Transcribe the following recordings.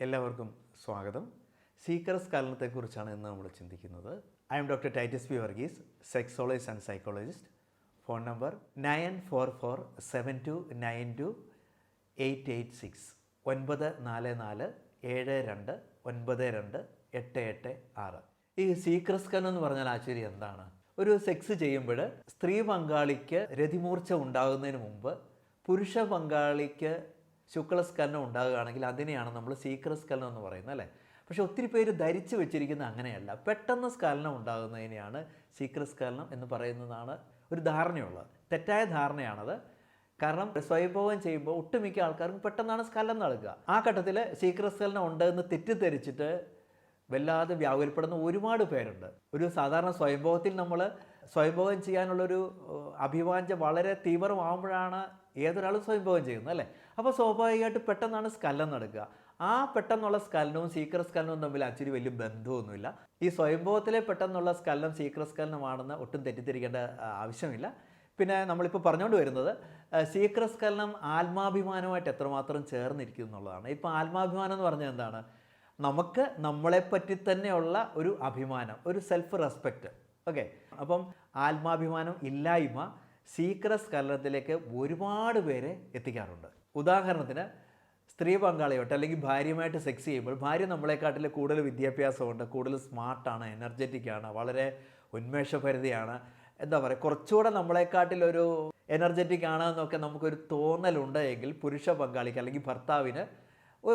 എല്ലാവർക്കും സ്വാഗതം. സീക്രസ് കാലത്തെക്കുറിച്ചാണ് ഇന്ന് നമ്മൾ ചിന്തിക്കുന്നത്. I am doctor Titus P Varghese sexologist and psychologist phone number nine four four seven two nine two eight eight six ഒൻപത് നാല് നാല് ഏഴ് രണ്ട് ഒൻപത് രണ്ട് എട്ട് എട്ട് ആറ്. ഈ സീക്രസ് കലം എന്ന് പറഞ്ഞാൽ ആശ്ചര്യം എന്താണ്? ഒരു സെക്സ് ചെയ്യുമ്പോൾ സ്ത്രീ പങ്കാളിക്ക് രതിമൂർച്ച ഉണ്ടാകുന്നതിന് മുമ്പ് പുരുഷ പങ്കാളിക്ക് ശുക്ലസ്കലനം ഉണ്ടാകുകയാണെങ്കിൽ അതിനെയാണ് നമ്മൾ സീക്രസ്കലനം എന്ന് പറയുന്നത് അല്ലേ? പക്ഷെ ഒത്തിരി പേര് ധരിച്ചു വെച്ചിരിക്കുന്ന അങ്ങനെയല്ല. പെട്ടെന്ന് സ്കലനം ഉണ്ടാകുന്നതിനെയാണ് സീക്രസ്കലനം എന്ന് പറയുന്നതാണ് ഒരു ധാരണയുള്ളത്. തെറ്റായ ധാരണയാണത്. കാരണം സ്വയംഭവം ചെയ്യുമ്പോൾ ഒട്ടുമിക്ക ആൾക്കാർക്കും പെട്ടെന്നാണ് സ്കലനം നൽകുക. ആ ഘട്ടത്തിൽ സീക്രസ്കലനം ഉണ്ട് എന്ന് തെറ്റിദ്ധരിച്ചിട്ട് വല്ലാതെ വ്യാകുലപ്പെടുന്ന ഒരുപാട് പേരുണ്ട്. ഒരു സാധാരണ സ്വയംഭവത്തിൽ നമ്മൾ സ്വയംഭവം ചെയ്യാനുള്ളൊരു അഭിവാഞ്ച വളരെ തീവ്രമാകുമ്പോഴാണ് ഏതൊരാളും സ്വയംഭവം ചെയ്യുന്നത് അല്ലേ? അപ്പോൾ സ്വാഭാവികമായിട്ട് പെട്ടെന്നാണ് സ്കലനം നടക്കുക. ആ പെട്ടെന്നുള്ള സ്കലനവും സീക്രസ് സ്കലനവും തമ്മിൽ ആക്ച്വലി വലിയ ബന്ധമൊന്നുമില്ല. ഈ സ്വയംഭവത്തിലെ പെട്ടെന്നുള്ള സ്കലനം സീക്രസ് സ്കലനമാണെന്ന് ഒട്ടും തെറ്റിദ്ധരിക്കേണ്ട ആവശ്യമില്ല. പിന്നെ നമ്മളിപ്പോൾ പറഞ്ഞുകൊണ്ട് വരുന്നത് സീക്രസ്കലനം ആത്മാഭിമാനമായിട്ട് എത്രമാത്രം ചേർന്നിരിക്കും എന്നുള്ളതാണ്. ഇപ്പോൾ ആത്മാഭിമാനം എന്ന് പറഞ്ഞാൽ എന്താണ്? നമുക്ക് നമ്മളെപ്പറ്റി തന്നെയുള്ള ഒരു അഭിമാനം ഒരു സെൽഫ് റെസ്പെക്റ്റ് ഓക്കെ അപ്പം ആത്മാഭിമാനം ഇല്ലായ്മ സീക്രസ്കലനത്തിലേക്ക് ഒരുപാട് പേരെ എത്തിക്കാറുണ്ട്. ഉദാഹരണത്തിന് സ്ത്രീ പങ്കാളിയോട്ട് അല്ലെങ്കിൽ ഭാര്യയുമായിട്ട് സെക്സ് ചെയ്യുമ്പോൾ ഭാര്യ നമ്മളെക്കാട്ടിൽ കൂടുതൽ വിദ്യാഭ്യാസമുണ്ട് കൂടുതൽ സ്മാർട്ടാണ് എനർജറ്റിക് ആണ് വളരെ ഉന്മേഷഭരിതയാണ്. എന്താ പറയുക കുറച്ചുകൂടെ നമ്മളെക്കാട്ടിലൊരു എനർജറ്റിക് ആണ് എന്നൊക്കെ നമുക്കൊരു തോന്നലുണ്ട് എങ്കിൽ പുരുഷ പങ്കാളിക്ക് അല്ലെങ്കിൽ ഭർത്താവിന്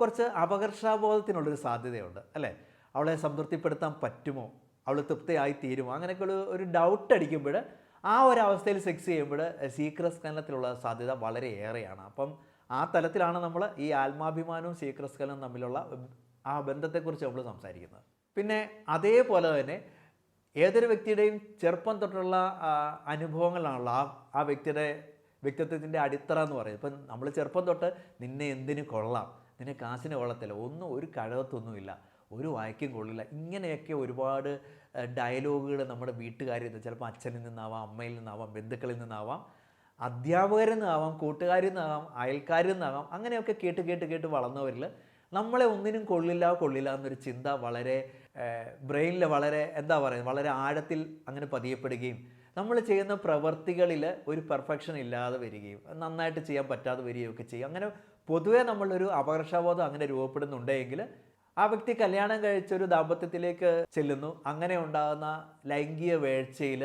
കുറച്ച് അപകർഷാബോധത്തിനുള്ളൊരു സാധ്യതയുണ്ട് അല്ലേ? അവളെ സംതൃപ്തിപ്പെടുത്താൻ പറ്റുമോ? അവൾ തൃപ്തിയായി തീരുമോ അങ്ങനെയൊക്കെ ഒരു ഒരു ഡൗട്ട് അടിക്കുമ്പോൾ ആ ഒരു അവസ്ഥയിൽ സെക്സ് ചെയ്യുമ്പോൾ സീക്രസ് സ്കലനത്തിലുള്ള സാധ്യത വളരെ ഏറെയാണ്. അപ്പം ആ തലത്തിലാണ് നമ്മൾ ഈ ആത്മാഭിമാനവും സീക്രസ് സ്കലനവും തമ്മിലുള്ള ആ ബന്ധത്തെക്കുറിച്ച് നമ്മൾ സംസാരിക്കുന്നത്. പിന്നെ അതേപോലെ തന്നെ ഏതൊരു വ്യക്തിയുടെയും ചെറുപ്പം തൊട്ടുള്ള അനുഭവങ്ങളാണുള്ള ആ ആ വ്യക്തിയുടെ വ്യക്തിത്വത്തിന്റെ അടിത്തറ എന്ന് പറയുന്നത്. ഇപ്പം നമ്മൾ ചെറുപ്പം തൊട്ട് നിന്നെ എന്തിന് കൊള്ളാം? നിന്നെ കാശിന് കൊള്ളത്തില്ല. ഒന്നും ഒരു കഴകത്തൊന്നുമില്ല. ഒരു വായിക്കും കൊള്ളില്ല. ഇങ്ങനെയൊക്കെ ഒരുപാട് ഡയലോഗുകൾ നമ്മുടെ വീട്ടുകാരിൽ നിന്ന് ചിലപ്പോൾ അച്ഛനിൽ നിന്നാവാം അമ്മയിൽ നിന്നാവാം ബന്ധുക്കളിൽ നിന്നാവാം അധ്യാപകരിൽ നിന്നാവാം കൂട്ടുകാരിൽ നിന്നാവാം അയൽക്കാരിൽ നിന്നാവാം അങ്ങനെയൊക്കെ കേട്ട് കേട്ട് കേട്ട് വളർന്നവരിൽ നമ്മളെ ഒന്നിനും കൊള്ളില്ല കൊള്ളില്ല എന്നൊരു ചിന്ത വളരെ ബ്രെയിനിൽ വളരെ എന്താ പറയുക വളരെ ആഴത്തിൽ അങ്ങനെ പതിയപ്പെടുകയും നമ്മൾ ചെയ്യുന്ന പ്രവർത്തികളിൽ ഒരു പെർഫെക്ഷൻ ഇല്ലാതെ വരികയും നന്നായിട്ട് ചെയ്യാൻ പറ്റാതെ വരികയും ഒക്കെ ചെയ്യും. അങ്ങനെ പൊതുവേ നമ്മളൊരു അപകർഷബോധം അങ്ങനെ രൂപപ്പെടുന്നുണ്ടെങ്കിൽ ആ വ്യക്തി കല്യാണം കഴിച്ചൊരു ദാമ്പത്യത്തിലേക്ക് ചെല്ലുന്നു. അങ്ങനെ ഉണ്ടാകുന്ന ലൈംഗിക വേഴ്ചയിൽ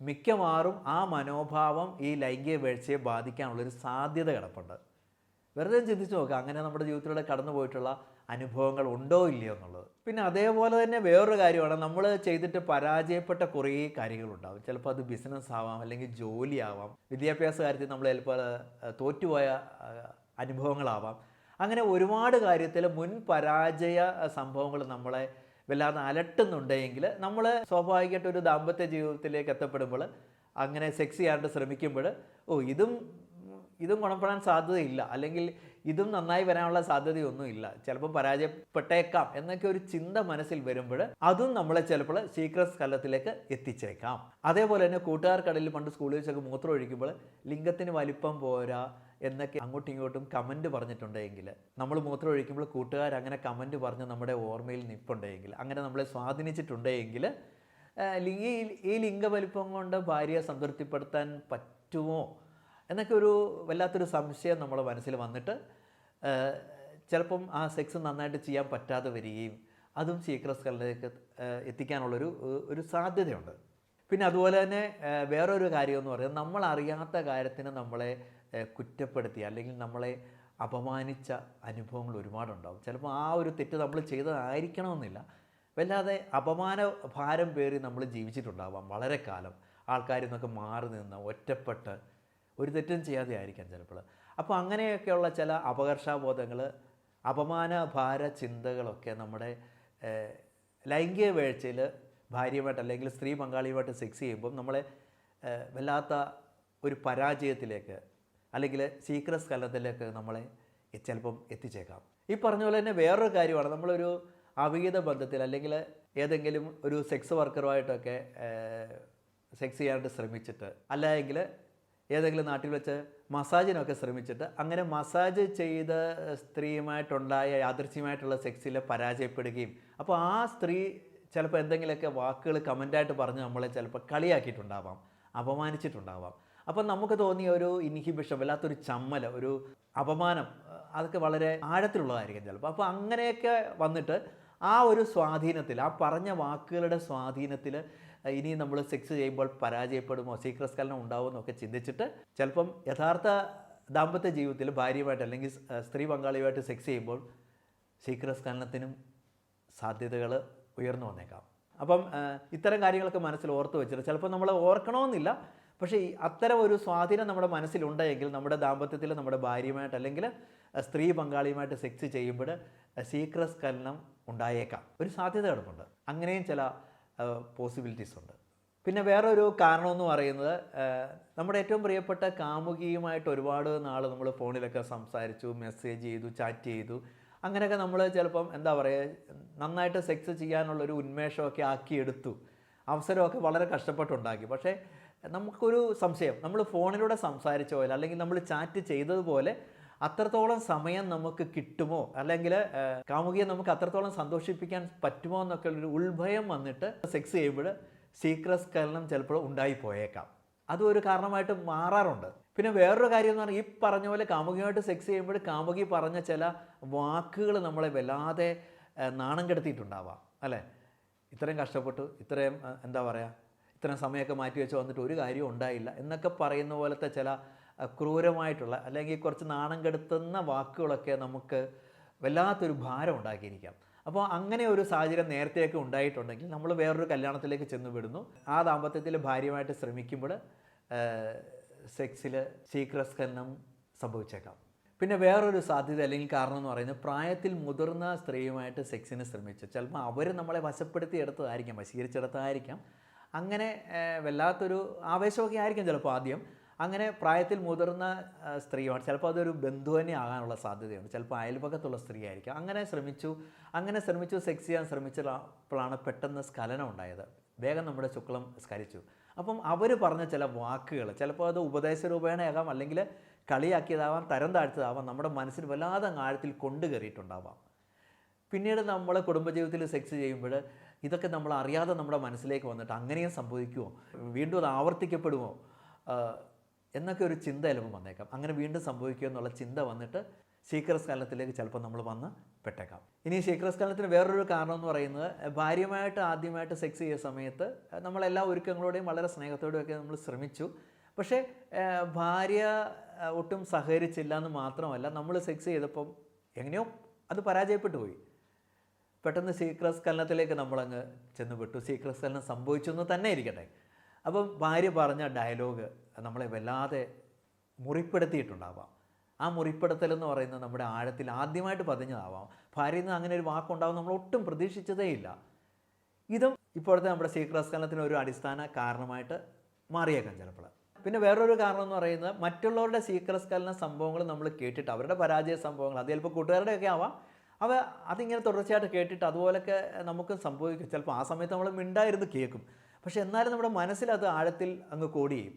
മിക്കവാറും ആ മനോഭാവം ഈ ലൈംഗിക വേഴ്ചയെ ബാധിക്കാനുള്ളൊരു സാധ്യത കിടപ്പുണ്ട്. വെറുതെ ചിന്തിച്ച് നോക്കുക അങ്ങനെ നമ്മുടെ ജീവിതത്തിലൂടെ കടന്നു പോയിട്ടുള്ള അനുഭവങ്ങൾ ഉണ്ടോ ഇല്ലയോ എന്നുള്ളത്. പിന്നെ അതേപോലെ തന്നെ വേറൊരു കാര്യമാണ് നമ്മൾ ചെയ്തിട്ട് പരാജയപ്പെട്ട കുറേ കാര്യങ്ങളുണ്ടാവും. ചിലപ്പോൾ അത് ബിസിനസ് ആവാം അല്ലെങ്കിൽ ജോലിയാവാം വിദ്യാഭ്യാസ കാര്യത്തിൽ നമ്മൾ ചിലപ്പോൾ തോറ്റുപോയ അനുഭവങ്ങളാവാം. അങ്ങനെ ഒരുപാട് കാര്യത്തിൽ മുൻ പരാജയ സംഭവങ്ങൾ നമ്മളെ വല്ലാതെ അലട്ടുന്നുണ്ടെങ്കിൽ നമ്മൾ സ്വാഭാവികമായിട്ട് ഒരു ദാമ്പത്യ ജീവിതത്തിലേക്ക് എത്തപ്പെടുമ്പോൾ അങ്ങനെ സെക്സ് ചെയ്യാണ്ട് ശ്രമിക്കുമ്പോൾ ഓ ഇതും ഇതും ഗുണപ്പെടാൻ സാധ്യതയില്ല. അല്ലെങ്കിൽ ഇതും നന്നായി വരാനുള്ള സാധ്യതയൊന്നുമില്ല. ചിലപ്പോൾ പരാജയപ്പെട്ടേക്കാം എന്നൊക്കെ ഒരു ചിന്ത മനസ്സിൽ വരുമ്പോൾ അതും നമ്മളെ ചിലപ്പോൾ ശീക്രസ്ഥലത്തിലേക്ക് എത്തിച്ചേക്കാം. അതേപോലെ തന്നെ കൂട്ടുകാർക്കടയിൽ പണ്ട് സ്കൂളിൽ വെച്ചൊക്കെ മൂത്രം ഒഴിക്കുമ്പോൾ ലിംഗത്തിന് വലിപ്പം പോരാ എന്നൊക്കെ അങ്ങോട്ടും ഇങ്ങോട്ടും കമന്റ് പറഞ്ഞിട്ടുണ്ടെങ്കിൽ നമ്മൾ മൂത്രം ഒഴിക്കുമ്പോൾ കൂട്ടുകാർ അങ്ങനെ കമന്റ് പറഞ്ഞ് നമ്മുടെ ഓർമ്മയിൽ നിൽപ്പുണ്ടെങ്കിൽ അങ്ങനെ നമ്മളെ സ്വാധീനിച്ചിട്ടുണ്ടെങ്കിൽ ഈ ഈ ലിംഗവലിപ്പം കൊണ്ട് ഭാര്യയെ സംതൃപ്തിപ്പെടുത്താൻ പറ്റുമോ എന്നൊക്കെ ഒരു വല്ലാത്തൊരു സംശയം നമ്മുടെ മനസ്സിൽ വന്നിട്ട് ചിലപ്പം ആ സെക്സ് നന്നായിട്ട് ചെയ്യാൻ പറ്റാതെ വരികയും അതും സീക്രസ്കളിലേക്ക് എത്തിക്കാനുള്ളൊരു ഒരു സാധ്യതയുണ്ട്. പിന്നെ അതുപോലെ തന്നെ വേറൊരു കാര്യം എന്ന് പറയുന്നത് നമ്മൾ അറിയാത്ത കാര്യത്തിന് നമ്മളെ കുറ്റപ്പെടുത്തി അല്ലെങ്കിൽ നമ്മളെ അപമാനിച്ച അനുഭവങ്ങൾ ഒരുപാടുണ്ടാവും. ചിലപ്പോൾ ആ ഒരു തെറ്റ് നമ്മൾ ചെയ്തതായിരിക്കണമെന്നില്ല. വല്ലാതെ അപമാന ഭാരം പേറി നമ്മൾ ജീവിച്ചിട്ടുണ്ടാവാം വളരെ കാലം. ആൾക്കാരിൽ നിന്നൊക്കെ മാറി നിന്ന് ഒറ്റപ്പെട്ട് ഒരു തെറ്റും ചെയ്യാതെ ആയിരിക്കാം ചിലപ്പോൾ. അപ്പോൾ അങ്ങനെയൊക്കെയുള്ള ചില അപകർഷാബോധങ്ങൾ അപമാന ഭാര ചിന്തകളൊക്കെ നമ്മുടെ ലൈംഗിക വീഴ്ചയിൽ ഭാര്യയുമായിട്ട് അല്ലെങ്കിൽ സ്ത്രീ പങ്കാളിയുമായിട്ട് സെക്സ് ചെയ്യുമ്പം നമ്മളെ വല്ലാത്ത ഒരു പരാജയത്തിലേക്ക് അല്ലെങ്കിൽ സീക്രസ് കലത്തിലേക്ക് നമ്മളെ ചിലപ്പം എത്തിച്ചേക്കാം. ഈ പറഞ്ഞ പോലെ തന്നെ വേറൊരു കാര്യമാണ്. നമ്മളൊരു അവിഹിത ബന്ധത്തിൽ അല്ലെങ്കിൽ ഏതെങ്കിലും ഒരു സെക്സ് വർക്കറുമായിട്ടൊക്കെ സെക്സ് ചെയ്യാനായിട്ട് ശ്രമിച്ചിട്ട് അല്ലെങ്കിൽ ഏതെങ്കിലും നാട്ടിൽ വെച്ച് മസാജിനൊക്കെ ശ്രമിച്ചിട്ട് അങ്ങനെ മസാജ് ചെയ്ത സ്ത്രീയുമായിട്ടുണ്ടായ യാദൃശ്യമായിട്ടുള്ള സെക്സിൽ പരാജയപ്പെടുകയും അപ്പോൾ ആ സ്ത്രീ ചിലപ്പോൾ എന്തെങ്കിലുമൊക്കെ വാക്കുകൾ കമന്റായിട്ട് പറഞ്ഞ് നമ്മളെ ചിലപ്പോൾ കളിയാക്കിയിട്ടുണ്ടാവാം അപമാനിച്ചിട്ടുണ്ടാവാം. അപ്പം നമുക്ക് തോന്നിയ ഒരു ഇൻഹിബിഷൻ വല്ലാത്തൊരു ചമ്മല ഒരു അപമാനം അതൊക്കെ വളരെ ആഴത്തിലുള്ളതായിരിക്കും ചിലപ്പോൾ അപ്പോൾ അങ്ങനെയൊക്കെ വന്നിട്ട് ആ ഒരു സ്വാധീനത്തിൽ ആ പറഞ്ഞ വാക്കുകളുടെ സ്വാധീനത്തിൽ ഇനി നമ്മൾ സെക്സ് ചെയ്യുമ്പോൾ പരാജയപ്പെടുമോ സീക്രസ്കലനം ഉണ്ടാവുമെന്നൊക്കെ ചിന്തിച്ചിട്ട് ചിലപ്പം യഥാർത്ഥ ദാമ്പത്യ ജീവിതത്തിൽ ഭാര്യയുമായിട്ട് അല്ലെങ്കിൽ സ്ത്രീ പങ്കാളിയുമായിട്ട് സെക്സ് ചെയ്യുമ്പോൾ സീക്രസ്കലനത്തിനും സാധ്യതകൾ ഉയർന്നു വന്നേക്കാം. അപ്പം ഇത്തരം കാര്യങ്ങളൊക്കെ മനസ്സിൽ ഓർത്ത് വെച്ചിട്ട് ചിലപ്പോൾ നമ്മൾ ഓർക്കണമെന്നില്ല. പക്ഷേ ഈ അത്തരം ഒരു സ്വാധീനം നമ്മുടെ മനസ്സിലുണ്ടെങ്കിൽ നമ്മുടെ ദാമ്പത്യത്തിൽ നമ്മുടെ ഭാര്യയുമായിട്ട് അല്ലെങ്കിൽ സ്ത്രീ പങ്കാളിയുമായിട്ട് സെക്സ് ചെയ്യുമ്പോൾ ശീക്രസ്ഖലനം ഉണ്ടായേക്കാം. ഒരു സാധ്യത കിടപ്പുണ്ട്. അങ്ങനെയും ചില പോസിബിലിറ്റീസ് ഉണ്ട്. പിന്നെ വേറൊരു കാരണം എന്ന് പറയുന്നത് നമ്മുടെ ഏറ്റവും പ്രിയപ്പെട്ട കാമുകിയുമായിട്ട് ഒരുപാട് നാൾ നമ്മൾ ഫോണിലൊക്കെ സംസാരിച്ചു മെസ്സേജ് ചെയ്തു ചാറ്റ് ചെയ്തു. അങ്ങനെയൊക്കെ നമ്മൾ ചിലപ്പം എന്താ പറയുക നന്നായിട്ട് സെക്സ് ചെയ്യാനുള്ളൊരു ഉന്മേഷമൊക്കെ ആക്കിയെടുത്തു. അവസരമൊക്കെ വളരെ കഷ്ടപ്പെട്ടുണ്ടാക്കി. പക്ഷേ നമുക്കൊരു സംശയം. നമ്മൾ ഫോണിലൂടെ സംസാരിച്ച പോലെ അല്ലെങ്കിൽ നമ്മൾ ചാറ്റ് ചെയ്തതുപോലെ അത്രത്തോളം സമയം നമുക്ക് കിട്ടുമോ? അല്ലെങ്കിൽ കാമുകിയെ നമുക്ക് അത്രത്തോളം സന്തോഷിപ്പിക്കാൻ പറ്റുമോ എന്നൊക്കെ ഒരു ഉത്ഭയം വന്നിട്ട് സെക്സ് ചെയ്യുമ്പോൾ സീക്രസ്കലനം ചിലപ്പോൾ ഉണ്ടായി പോയേക്കാം അതും ഒരു കാരണമായിട്ട് മാറാറുണ്ട്. പിന്നെ വേറൊരു കാര്യം എന്ന് പറഞ്ഞാൽ ഈ പറഞ്ഞ പോലെ കാമുകിയുമായിട്ട് സെക്സ് ചെയ്യുമ്പോൾ കാമുകി പറഞ്ഞ ചില വാക്കുകൾ നമ്മളെ വല്ലാതെ നാണം കെടുത്തിയിട്ടുണ്ടാവാം അല്ലേ? ഇത്രയും കഷ്ടപ്പെട്ടു ഇത്രയും എന്താ പറയുക ഇത്രയും സമയമൊക്കെ മാറ്റി വെച്ച് വന്നിട്ട് ഒരു കാര്യവും ഉണ്ടായില്ല എന്നൊക്കെ പറയുന്ന പോലത്തെ ചില ക്രൂരമായിട്ടുള്ള അല്ലെങ്കിൽ കുറച്ച് നാണം കെടുത്തുന്ന വാക്കുകളൊക്കെ നമുക്ക് വല്ലാത്തൊരു ഭാരം ഉണ്ടാക്കിയിരിക്കാം. അപ്പോൾ അങ്ങനെ ഒരു സാഹചര്യം നേരത്തെയൊക്കെ ഉണ്ടായിട്ടുണ്ടെങ്കിൽ നമ്മൾ വേറൊരു കല്യാണത്തിലേക്ക് ചെന്ന് വിടുന്നു. ആ ദാമ്പത്യത്തിൽ ഭാര്യയുമായിട്ട് ശ്രമിക്കുമ്പോൾ സെക്സിൽ ശീഘ്രസ്ഖലനം സംഭവിച്ചേക്കാം. പിന്നെ വേറൊരു സാധ്യത അല്ലെങ്കിൽ കാരണം എന്ന് പറയുന്നത് പ്രായത്തിൽ മുതിർന്ന സ്ത്രീയുമായിട്ട് സെക്സിന് ശ്രമിച്ചു. ചിലപ്പോൾ അവർ നമ്മളെ വശപ്പെടുത്തി എടുത്തതായിരിക്കാം വശീകരിച്ചെടുത്തതായിരിക്കാം. അങ്ങനെ വല്ലാത്തൊരു ആവേശമൊക്കെ ആയിരിക്കും ചിലപ്പോൾ ആദ്യം. അങ്ങനെ പ്രായത്തിൽ മുതിർന്ന സ്ത്രീയാണ് ചിലപ്പോൾ അതൊരു ബന്ധു തന്നെ ആകാനുള്ള സാധ്യതയുണ്ട്. ചിലപ്പോൾ അയൽപക്കത്തുള്ള സ്ത്രീ ആയിരിക്കും അങ്ങനെ ശ്രമിച്ചു അങ്ങനെ ശ്രമിച്ചു സെക്സ് ചെയ്യാൻ ശ്രമിച്ചപ്പോഴാണ് പെട്ടെന്ന് സ്ഖലനം ഉണ്ടായത്. വേഗം നമ്മുടെ ശുക്ലം സ്ഖലിച്ചു. അപ്പം അവർ പറഞ്ഞ ചില വാക്കുകൾ ചിലപ്പോൾ അത് ഉപദേശ രൂപേണയാകാം അല്ലെങ്കിൽ കളിയാക്കിയതാവാം തരം താഴ്ത്തതാവാം നമ്മുടെ മനസ്സിൽ വല്ലാതെ ആഴത്തിൽ കൊണ്ടു കയറിയിട്ടുണ്ടാവാം. പിന്നീട് നമ്മൾ കുടുംബജീവിതത്തിൽ സെക്സ് ചെയ്യുമ്പോൾ ഇതൊക്കെ നമ്മൾ അറിയാതെ നമ്മുടെ മനസ്സിലേക്ക് വന്നിട്ട് അങ്ങനെയും സംഭവിക്കുമോ വീണ്ടും അത് ആവർത്തിക്കപ്പെടുമോ എന്നൊക്കെ ഒരു ചിന്ത ചിലപ്പോൾ വന്നേക്കാം. അങ്ങനെ വീണ്ടും സംഭവിക്കുമോ എന്നുള്ള ചിന്ത വന്നിട്ട് ശീഘ്രസ്ഖലനത്തിലേക്ക് ചിലപ്പോൾ നമ്മൾ വന്ന് പെട്ടേക്കാം. ഇനി ശീക്രസ്കലനത്തിന് വേറൊരു കാരണം എന്ന് പറയുന്നത് ഭാര്യമായിട്ട് ആദ്യമായിട്ട് സെക്സ് ചെയ്യുന്ന സമയത്ത് നമ്മളെല്ലാ ഒരുക്കങ്ങളോടെയും വളരെ സ്നേഹത്തോടെയൊക്കെ നമ്മൾ ശ്രമിച്ചു. പക്ഷേ ഭാര്യ ഒട്ടും സഹകരിച്ചില്ല എന്ന് മാത്രമല്ല നമ്മൾ സെക്സ് ചെയ്തപ്പം എങ്ങനെയോ അത് പരാജയപ്പെട്ടു പോയി. പെട്ടെന്ന് ശീക്രസ്കലനത്തിലേക്ക് നമ്മളങ്ങ് ചെന്നുപെട്ടു. ശീക്രസ്കലനം സംഭവിച്ചു എന്ന് തന്നെ ഇരിക്കട്ടെ. അപ്പം ഭാര്യ പറഞ്ഞ ഡയലോഗ് നമ്മളെ വല്ലാതെ മുറിപ്പെടുത്തിയിട്ടുണ്ടാവാം. ആ മുറിപ്പെടുത്തൽ എന്ന് പറയുന്നത് നമ്മുടെ ആഴത്തിൽ ആദ്യമായിട്ട് പതിഞ്ഞതാവാം. ഭാര്യയിൽ നിന്ന് അങ്ങനെ ഒരു വാക്കുണ്ടാവും നമ്മൾ ഒട്ടും പ്രതീക്ഷിച്ചതേയില്ല. ഇതും ഇപ്പോഴത്തെ നമ്മുടെ സീക്രസ്കലനത്തിന് ഒരു അടിസ്ഥാന കാരണമായിട്ട് മാറിയേക്കാം ചിലപ്പോൾ. പിന്നെ വേറൊരു കാരണം എന്ന് പറയുന്നത് മറ്റുള്ളവരുടെ സീക്രസ്കലന സംഭവങ്ങൾ നമ്മൾ കേട്ടിട്ട് അവരുടെ പരാജയ സംഭവങ്ങൾ അത് ചിലപ്പോൾ കൂട്ടുകാരുടെയൊക്കെ ആവാം. അവ അതിങ്ങനെ തുടർച്ചയായിട്ട് കേട്ടിട്ട് അതുപോലൊക്കെ നമുക്ക് സംഭവിക്കും. ചിലപ്പോൾ ആ സമയത്ത് നമ്മൾ മിണ്ടായിരുന്നു കേൾക്കും പക്ഷേ എന്നാലും നമ്മുടെ മനസ്സിൽ അത് ആഴത്തിൽ അങ്ങ് കോടി ചെയ്യും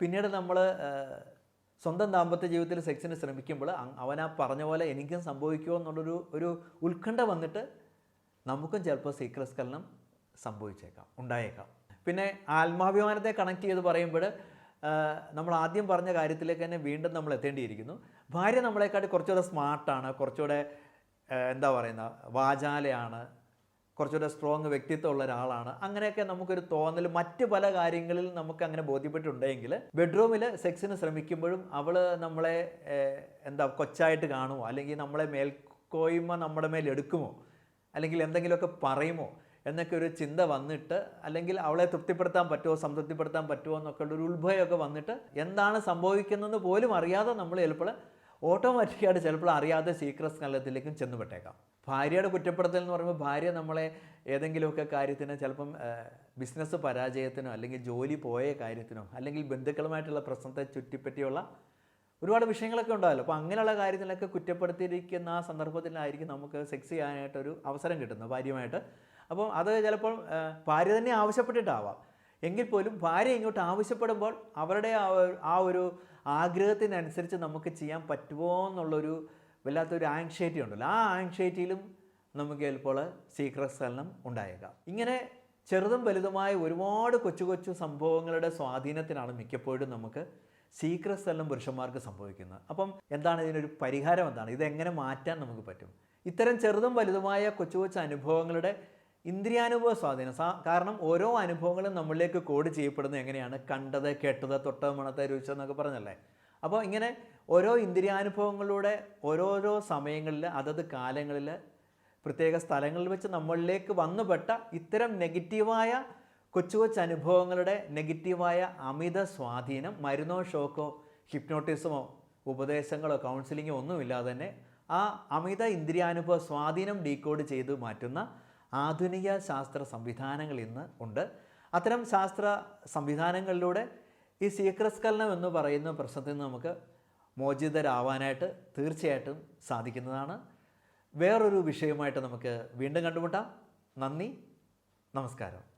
പിന്നീട് നമ്മൾ സ്വന്തം ദാമ്പത്യ ജീവിതത്തിൽ സെക്സിന് ശ്രമിക്കുമ്പോൾ അവൻ ആ പറഞ്ഞ പോലെ എനിക്കും സംഭവിക്കുമോ എന്നുള്ളൊരു ഒരു ഉത്കണ്ഠ വന്നിട്ട് നമുക്കും ചിലപ്പോൾ സീക്രസ്കലനം സംഭവിച്ചേക്കാം ഉണ്ടായേക്കാം. പിന്നെ ആത്മാഭിമാനത്തെ കണക്ട് ചെയ്ത് പറയുമ്പോൾ നമ്മൾ ആദ്യം പറഞ്ഞ കാര്യത്തിലേക്ക് തന്നെ വീണ്ടും നമ്മൾ എത്തേണ്ടിയിരിക്കുന്നു. ഭാര്യ നമ്മളെക്കാട്ടി കുറച്ചുകൂടെ സ്മാർട്ടാണ് കുറച്ചുകൂടെ എന്താ പറയുന്ന വാചാലയാണ് കുറച്ചുകൂടെ സ്ട്രോങ് വ്യക്തിത്വമുള്ള ഒരാളാണ്. അങ്ങനെയൊക്കെ നമുക്കൊരു തോന്നൽ മറ്റ് പല കാര്യങ്ങളിൽ നമുക്ക് അങ്ങനെ ബോധ്യപ്പെട്ടുണ്ടെങ്കിൽ ബെഡ്റൂമിൽ സെക്സിന് ശ്രമിക്കുമ്പോഴും അവൾ നമ്മളെ എന്താ കൊച്ചായിട്ട് കാണുമോ? അല്ലെങ്കിൽ നമ്മളെ മേൽക്കോയ്മ നമ്മുടെ മേൽ എടുക്കുമോ? അല്ലെങ്കിൽ എന്തെങ്കിലുമൊക്കെ പറയുമോ? എന്നൊക്കെ ഒരു ചിന്ത വന്നിട്ട് അല്ലെങ്കിൽ അവളെ തൃപ്തിപ്പെടുത്താൻ പറ്റുമോ? സംതൃപ്തിപ്പെടുത്താൻ പറ്റുമോ? എന്നൊക്കെ ഒരു ഉത്ഭയമൊക്കെ വന്നിട്ട് എന്താണ് സംഭവിക്കുന്നതെന്ന് പോലും അറിയാതെ നമ്മൾ ചിലപ്പോൾ ഓട്ടോമാറ്റിക്കായിട്ട് ചിലപ്പോൾ അറിയാതെ സീക്രസ് കലത്തിലേക്കും ചെന്നുപെട്ടേക്കാം. ഭാര്യയുടെ കുറ്റപ്പെടുത്തൽ എന്ന് പറയുമ്പോൾ ഭാര്യ നമ്മളെ ഏതെങ്കിലുമൊക്കെ കാര്യത്തിന് ചിലപ്പം ബിസിനസ് പരാജയത്തിനോ അല്ലെങ്കിൽ ജോലി പോയ കാര്യത്തിനോ അല്ലെങ്കിൽ ബന്ധുക്കളുമായിട്ടുള്ള പ്രശ്നത്തെ ചുറ്റിപ്പറ്റിയുള്ള ഒരുപാട് വിഷയങ്ങളൊക്കെ ഉണ്ടാവല്ലോ. അപ്പോൾ അങ്ങനെയുള്ള കാര്യത്തിലൊക്കെ കുറ്റപ്പെടുത്തിയിരിക്കുന്ന ആ സന്ദർഭത്തിലായിരിക്കും നമുക്ക് സെക്സ് ചെയ്യാനായിട്ടൊരു അവസരം കിട്ടുന്നത് ഭാര്യയുമായിട്ട്. അപ്പോൾ അത് ചിലപ്പോൾ ഭാര്യ തന്നെ ആവശ്യപ്പെട്ടിട്ടാവാം. എങ്കിൽ പോലും ഭാര്യ ഇങ്ങോട്ട് ആവശ്യപ്പെടുമ്പോൾ അവരുടെ ആ ഒരു ആഗ്രഹത്തിനനുസരിച്ച് നമുക്ക് ചെയ്യാൻ പറ്റുമോ എന്നുള്ളൊരു വല്ലാത്തൊരു ആങ്ഷൈറ്റി ഉണ്ടല്ലോ. ആ ആങ്ഷൈറ്റിയിലും നമുക്ക് ചിലപ്പോൾ സ്ഥലനം ഉണ്ടായേക്കാം. ഇങ്ങനെ ചെറുതും വലുതുമായ ഒരുപാട് കൊച്ചു കൊച്ചു സംഭവങ്ങളുടെ സ്വാധീനത്തിനാണ് മിക്കപ്പോഴും നമുക്ക് സ്ഥലനം പുരുഷന്മാർക്ക് സംഭവിക്കുന്നത്. അപ്പം എന്താണ് ഇതിനൊരു പരിഹാരം എന്താണ്? ഇതെങ്ങനെ മാറ്റാൻ നമുക്ക് പറ്റും? ഇത്തരം ചെറുതും വലുതുമായ കൊച്ചു കൊച്ചു അനുഭവങ്ങളുടെ ഇന്ദ്രിയാനുഭവ സ്വാധീനം. കാരണം ഓരോ അനുഭവങ്ങളും നമ്മളിലേക്ക് കോഡ് ചെയ്യപ്പെടുന്നത് എങ്ങനെയാണ്? കണ്ടത് കേട്ടത് തൊട്ടത് മണത്ത് രുചിച്ചതെന്നൊക്കെ പറഞ്ഞല്ലേ? അപ്പോൾ ഇങ്ങനെ ഓരോ ഇന്ദ്രിയാനുഭവങ്ങളിലൂടെ ഓരോരോ സമയങ്ങളിൽ അതത് കാലങ്ങളിൽ പ്രത്യേക സ്ഥലങ്ങളിൽ വെച്ച് നമ്മളിലേക്ക് വന്നുപെട്ട ഇത്തരം നെഗറ്റീവായ കൊച്ചു കൊച്ചു അനുഭവങ്ങളുടെ നെഗറ്റീവായ അമിത സ്വാധീനം മരുന്നോ ഷോക്കോ ഹിപ്നോട്ടിസമോ ഉപദേശങ്ങളോ കൗൺസിലിങ്ങോ ഒന്നുമില്ലാതെ തന്നെ ആ അമിത ഇന്ദ്രിയാനുഭവ സ്വാധീനം ഡീകോഡ് ചെയ്ത് മാറ്റുന്ന ആധുനിക ശാസ്ത്ര സംവിധാനങ്ങൾ ഇന്ന് ഉണ്ട്. അത്തരം ശാസ്ത്ര സംവിധാനങ്ങളിലൂടെ ഈ സീക്രസ്കലനം എന്ന് പറയുന്ന പ്രശ്നത്തിൽ നിന്ന് നമുക്ക് മോചിതരാവാനായിട്ട് തീർച്ചയായിട്ടും സാധിക്കുന്നതാണ്. വേറൊരു വിഷയമായിട്ട് നമുക്ക് വീണ്ടും കണ്ടുമുട്ടാം. നന്ദി. നമസ്കാരം.